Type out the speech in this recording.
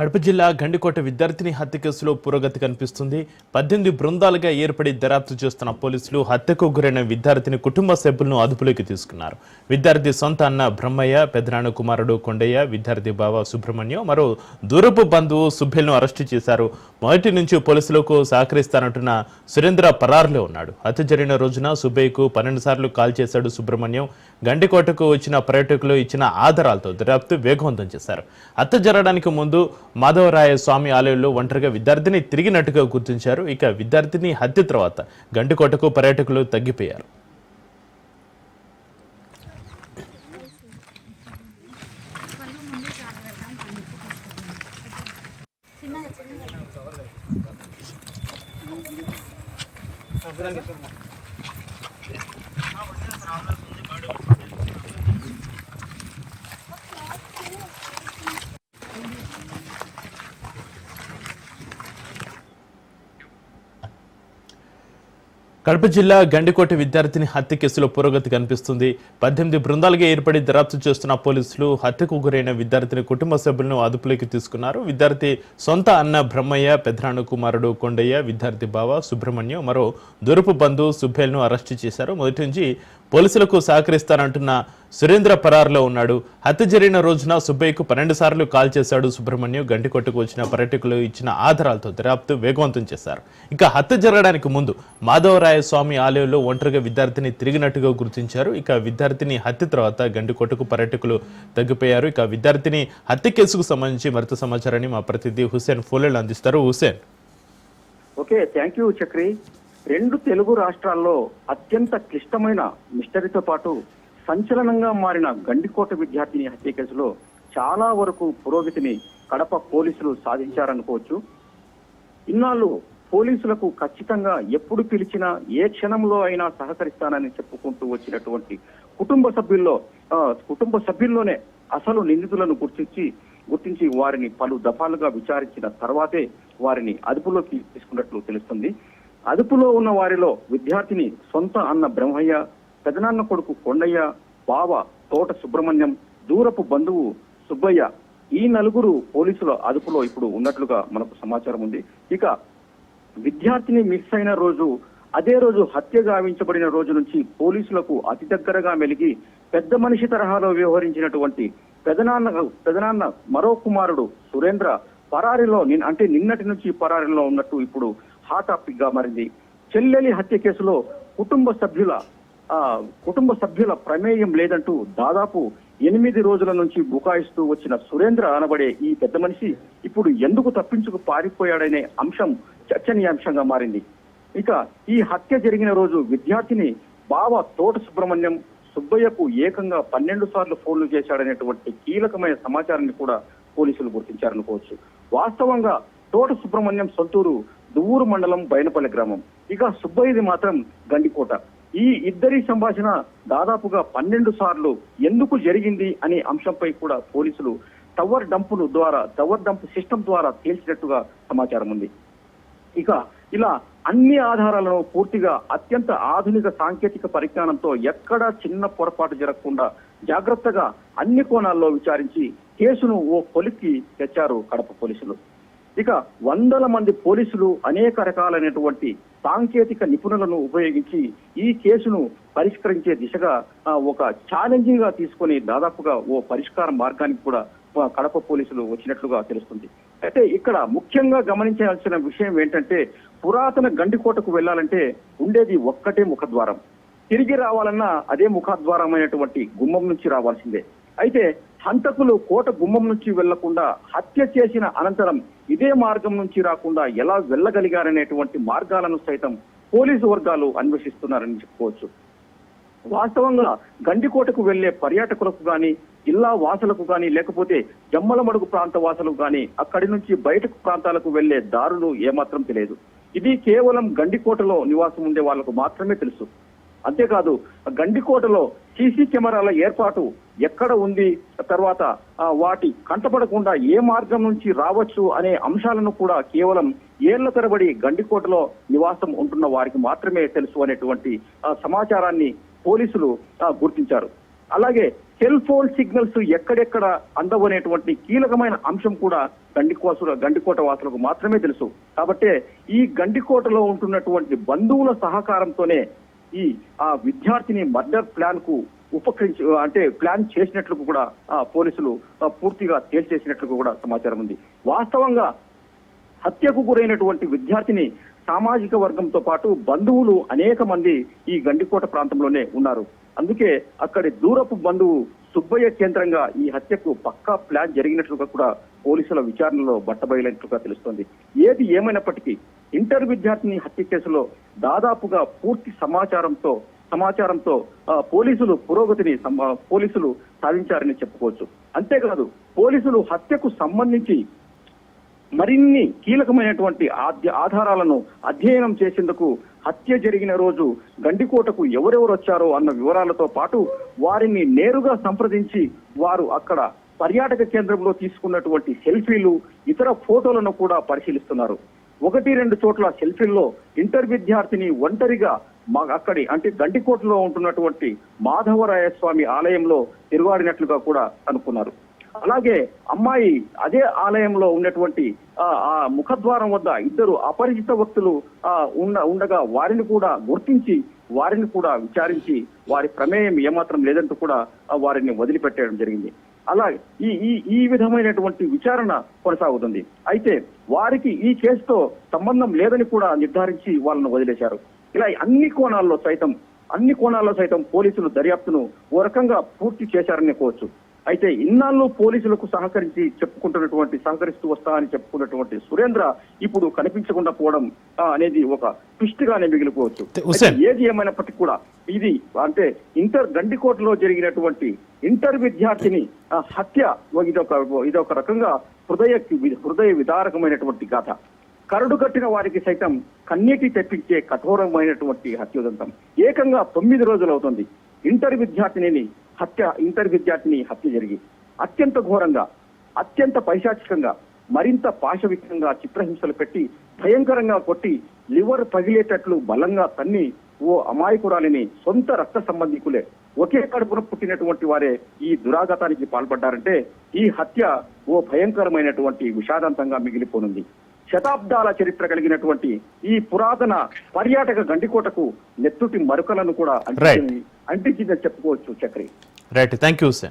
కడప జిల్లా గండికోట విద్యార్థిని హత్య కేసులో పురోగతి కనిపిస్తుంది. పద్దెనిమిది బృందాలుగా ఏర్పడి దర్యాప్తు చేస్తున్న పోలీసులు హత్యకు గురైన విద్యార్థిని కుటుంబ సభ్యులను అదుపులోకి తీసుకున్నారు. విద్యార్థి సొంత అన్న బ్రహ్మయ్య పెదనాన్న కుమారుడు కొండయ్య విద్యార్థి బావ సుబ్రహ్మణ్యం మరో దూరపు బంధువు సుబ్బిల్ను అరెస్టు చేశారు. మొదటి నుంచి పోలీసులకు సహకరిస్తానంటున్న సురేంద్ర పరారులో ఉన్నాడు. హత్య జరిగిన రోజున సుబ్బయ్యకు పన్నెండు సార్లు కాల్ చేశాడు సుబ్రహ్మణ్యం. గండికోటకు వచ్చిన పర్యాటకులు ఇచ్చిన ఆధారాలతో దర్యాప్తు వేగవంతం చేశారు. హత్య జరగడానికి ముందు మాధవరాయ స్వామి ఆలయంలో ఒంటరిగా విద్యార్థిని తిరిగినట్టుగా గుర్తించారు. ఇక విద్యార్థిని హత్య తర్వాత గంటికోటకు పర్యాటకులు తగ్గిపోయారు. కడప జిల్లా గండికోట విద్యార్థిని హత్య కేసులో పురోగతి కనిపిస్తుంది. పద్దెనిమిది బృందాలుగా ఏర్పడి దర్యాప్తు చేస్తున్న పోలీసులు హత్యకు గురైన విద్యార్థిని కుటుంబ సభ్యులను అదుపులోకి తీసుకున్నారు. విద్యార్థి సొంత అన్న బ్రహ్మయ్య పెద్దనాన్న కుమారుడు కొండయ్య విద్యార్థి బావ సుబ్రహ్మణ్యం మరో దొరుపు బంధు సుబ్బేల్ను అరెస్టు చేశారు. మొదటి నుంచి పోలీసులకు సహకరిస్తానంటున్న సురేంద్ర పరారులో ఉన్నాడు. హత్య జరిగిన రోజున సుబ్బయ్యకు పన్నెండు సార్లు కాల్ చేశాడు సుబ్రహ్మణ్యం. గంటికొట్టుకు వచ్చిన పర్యాటకులు ఇచ్చిన ఆధారాలతో దర్యాప్తు వేగవంతం చేశారు. ఇక హత్య జరగడానికి ముందు మాధవరాయ స్వామి ఆలయంలో ఒంటరిగా విద్యార్థిని తిరిగినట్టుగా గుర్తించారు. ఇక విద్యార్థిని హత్య తర్వాత గండికొట్టుకు పర్యాటకులు తగ్గిపోయారు. ఇక విద్యార్థిని హత్య కేసుకు సంబంధించి మరింత సమాచారాన్ని మా ప్రతినిధి హుసేన్ ఫోలెలు అందిస్తారు. Hussain. Okay thank you Chakri. రెండు తెలుగు రాష్ట్రాల్లో అత్యంత క్లిష్టమైన మిస్టరీతో పాటు సంచలనంగా మారిన గండికోట విద్యార్థిని హత్య కేసులో చాలా వరకు పురోగతిని కడప పోలీసులు సాధించారనుకోవచ్చు. ఇన్నాళ్ళు పోలీసులకు ఖచ్చితంగా ఎప్పుడు పిలిచినా ఏ క్షణంలో అయినా సహకరిస్తానని చెప్పుకుంటూ వచ్చినటువంటి కుటుంబ సభ్యుల్లో కుటుంబ సభ్యుల్లోనే అసలు నిందితులను గుర్తించి గుర్తించి వారిని పలు దఫాలుగా విచారించిన తర్వాతే వారిని అదుపులోకి తీసుకున్నట్లు తెలుస్తుంది. అదుపులో ఉన్న వారిలో విద్యార్థిని సొంత అన్న బ్రహ్మయ్య పెదనాన్న కొడుకు కొండయ్య బావ తోట సుబ్రహ్మణ్యం దూరపు బంధువు సుబ్బయ్య ఈ నలుగురు పోలీసుల అదుపులో ఇప్పుడు ఉన్నట్లుగా మనకు సమాచారం ఉంది. ఇక విద్యార్థిని మిస్ అయిన రోజు అదే రోజు హత్య గావించబడిన రోజు నుంచి పోలీసులకు అతి దగ్గరగా మెలిగి పెద్ద మనిషి తరహాలో వ్యవహరించినటువంటి పెదనాన్న పెదనాన్న మరో కుమారుడు సురేంద్ర పరారిలో అంటే నిన్నటి నుంచి పరారిలో ఉన్నట్టు ఇప్పుడు హాట్ టాపిక్గా మారింది. చెల్లెలి హత్య కేసులో కుటుంబ సభ్యుల ఆ కుటుంబ సభ్యుల ప్రమేయం లేదంటూ దాదాపు ఎనిమిది రోజుల నుంచి బుకాయిస్తూ వచ్చిన సురేంద్ర అనబడే ఈ పెద్ద మనిషి ఇప్పుడు ఎందుకు తప్పించుకు పారిపోయాడనే అంశం చర్చనీయాంశంగా మారింది. ఇక ఈ హత్య జరిగిన రోజు విద్యార్థిని బావ తోట సుబ్రహ్మణ్యం సుబ్బయ్యకు ఏకంగా పన్నెండు సార్లు ఫోన్లు చేశాడనేటువంటి కీలకమైన సమాచారాన్ని కూడా పోలీసులు గుర్తించారనుకోవచ్చు. వాస్తవంగా తోట సుబ్రహ్మణ్యం సొంతూరు దువ్వూరు మండలం బైనపల్లి గ్రామం. ఇక సుబ్బయ్యది మాత్రం గండికోట. ఈ ఇద్దరి సంభాషణ దాదాపుగా పన్నెండు సార్లు ఎందుకు జరిగింది అనే అంశంపై కూడా పోలీసులు టవర్ డంపును ద్వారా టవర్ డంప్ సిస్టమ్ ద్వారా తేల్చినట్టుగా సమాచారం ఉంది. ఇక ఇలా అన్ని ఆధారాలను పూర్తిగా అత్యంత ఆధునిక సాంకేతిక పరిజ్ఞానంతో ఎక్కడా చిన్న పొరపాటు జరగకుండా జాగ్రత్తగా అన్ని కోణాల్లో విచారించి కేసును ఓ కొలిక్కి తెచ్చారు కడప పోలీసులు. ఇక వందల మంది పోలీసులు అనేక రకాలైనటువంటి సాంకేతిక నిపుణులను ఉపయోగించి ఈ కేసును పరిష్కరించే దిశగా ఒక ఛాలెంజింగ్గా తీసుకొని దాదాపుగా ఓ పరిష్కార మార్గానికి కూడా కడప పోలీసులు వచ్చినట్లుగా తెలుస్తుంది. అయితే ఇక్కడ ముఖ్యంగా గమనించాల్సిన విషయం ఏంటంటే పురాతన గండికోటకు వెళ్ళాలంటే ఉండేది ఒక్కటే ముఖద్వారం. తిరిగి రావాలన్నా అదే ముఖద్వారమైనటువంటి గుమ్మం నుంచి రావాల్సిందే. అయితే హంతకులు కోట గుమ్మం నుంచి వెళ్ళకుండా హత్య చేసిన అనంతరం ఇదే మార్గం నుంచి రాకుండా ఎలా వెళ్ళగలిగారనేటువంటి మార్గాలను సైతం పోలీసు వర్గాలు అన్వేషిస్తున్నారని చెప్పుకోవచ్చు. వాస్తవంగా గండికోటకు వెళ్ళే పర్యాటకులకు గాని జిల్లా వాసులకు గాని లేకపోతే జమ్మలమడుగు ప్రాంత వాసులకు గాని అక్కడి నుంచి బయటకు ప్రాంతాలకు వెళ్ళే దారులు ఏమాత్రం తెలియదు. ఇది కేవలం గండికోటలో నివాసం ఉండే వాళ్ళకు మాత్రమే తెలుసు. అంతేకాదు గండికోటలో సీసీ కెమెరాల ఏర్పాటు ఎక్కడ ఉంది? తర్వాత వాటి కంటపడకుండా ఏ మార్గం నుంచి రావచ్చు అనే అంశాలను కూడా కేవలం ఏళ్ళ తరబడి గండికోటలో నివాసం ఉంటున్న వారికి మాత్రమే తెలుసు అనేటువంటి సమాచారాన్ని పోలీసులు గుర్తించారు. అలాగే సెల్ ఫోన్ సిగ్నల్స్ ఎక్కడెక్కడ అందవనేటువంటి కీలకమైన అంశం కూడా గండికోసుల గండికోట వాసులకు మాత్రమే తెలుసు. కాబట్టే ఈ గండికోటలో ఉంటున్నటువంటి బంధువుల సహకారంతోనే ఈ ఆ విద్యార్థిని మర్డర్ ప్లాన్కు ఉపకరించి అంటే ప్లాన్ చేసినట్లు కూడా ఆ పోలీసులు పూర్తిగా తేల్చేసినట్లు కూడా సమాచారం ఉంది. వాస్తవంగా హత్యకు గురైనటువంటి విద్యార్థిని సామాజిక వర్గంతో పాటు బంధువులు అనేక మంది ఈ గండికోట ప్రాంతంలోనే ఉన్నారు. అందుకే అక్కడి దూరపు బంధువు సుబ్బయ్య కేంద్రంగా ఈ హత్యకు పక్కా ప్లాన్ జరిగినట్లుగా కూడా పోలీసుల విచారణలో బట్టబయలైనట్లుగా తెలుస్తోంది. ఏది ఏమైనప్పటికీ ఇంటర్ విద్యార్థిని హత్య కేసులో దాదాపుగా పూర్తి సమాచారంతో సమాచారంతో ఆ, పోలీసులు పురోగతిని పోలీసులు సాధించారని చెప్పుకోవచ్చు. అంతేకాదు పోలీసులు హత్యకు సంబంధించి మరిన్ని కీలకమైనటువంటి ఆద్య ఆధారాలను అధ్యయనం చేసేందుకు హత్య జరిగిన రోజు గండికోటకు ఎవరెవరు వచ్చారో అన్న వివరాలతో పాటు వారిని నేరుగా సంప్రదించి వారు అక్కడ పర్యాటక కేంద్రంలో తీసుకున్నటువంటి సెల్ఫీలు ఇతర ఫోటోలను కూడా పరిశీలిస్తున్నారు. ఒకటి రెండు చోట్ల సెల్ఫీల్లో ఇంటర్ విద్యార్థిని ఒంటరిగా మా అక్కడి అంటే గంటికోటలో ఉంటున్నటువంటి మాధవరాయ స్వామి ఆలయంలో తిరుగాడినట్లుగా కూడా అనుకున్నారు అలాగే అమ్మాయి అదే ఆలయంలో ఉన్నటువంటి ఆ ముఖద్వారం వద్ద ఇద్దరు అపరిచిత వ్యక్తులు ఆ ఉన్న ఉండగా వారిని కూడా గుర్తించి వారిని కూడా విచారించి వారి ప్రమేయం ఏమాత్రం లేదంటూ కూడా వారిని వదిలిపెట్టడం జరిగింది. అలా ఈ ఈ ఈ విధమైనటువంటి విచారణ కొనసాగుతుంది. అయితే వారికి ఈ కేసుతో సంబంధం లేదని కూడా నిర్ధారించి వాళ్ళను వదిలేశారు. ఇలా అన్ని కోణాల్లో సైతం అన్ని కోణాల్లో సైతం పోలీసులు దర్యాప్తును ఓ రకంగా పూర్తి చేశారని కోవచ్చు అయితే ఇన్నాళ్ళు పోలీసులకు సహకరించి చెప్పుకుంటున్నటువంటి సహకరిస్తూ వస్తా అని చెప్పుకున్నటువంటి సురేంద్ర ఇప్పుడు కనిపించకుండా పోవడం అనేది ఒక ట్విస్ట్ గానే మిగిలిపోవచ్చు. ఏది ఏమైనప్పటికీ కూడా ఇది అంటే ఇంటర్ గండికోటలో జరిగినటువంటి ఇంటర్ విద్యార్థిని హత్య ఇదొక ఇదొక రకంగా హృదయ హృదయ విదారకమైనటువంటి గాథ. కరడు కట్టిన వారికి సైతం కన్నీటి తెప్పించే కఠోరమైనటువంటి హత్యోదంతం. ఏకంగా తొమ్మిది రోజులు అవుతుంది ఇంటర్ విద్యార్థినిని హత్య ఇంటర్ విద్యార్థిని హత్య జరిగి అత్యంత ఘోరంగా అత్యంత పైశాచికంగా మరింత పాశవికంగా చిత్రహింసలు పెట్టి భయంకరంగా కొట్టి లివర్ పగిలేటట్లు బలంగా తన్ని ఓ అమాయకురాలిని సొంత రక్త సంబంధికులే ఒకే కడుపున పుట్టినటువంటి వారే ఈ దురాఘాతానికి పాల్పడ్డారంటే ఈ హత్య ఓ భయంకరమైనటువంటి విషాదంతంగా మిగిలిపోనుంది. శతాబ్దాల చరిత్ర కలిగినటువంటి ఈ పురాతన పర్యాటక గండికోటకు నెత్తుటి మరుకలను కూడా అంటించింది అంటించిందని చెప్పుకోవచ్చు Chakri. Right thank you Hussain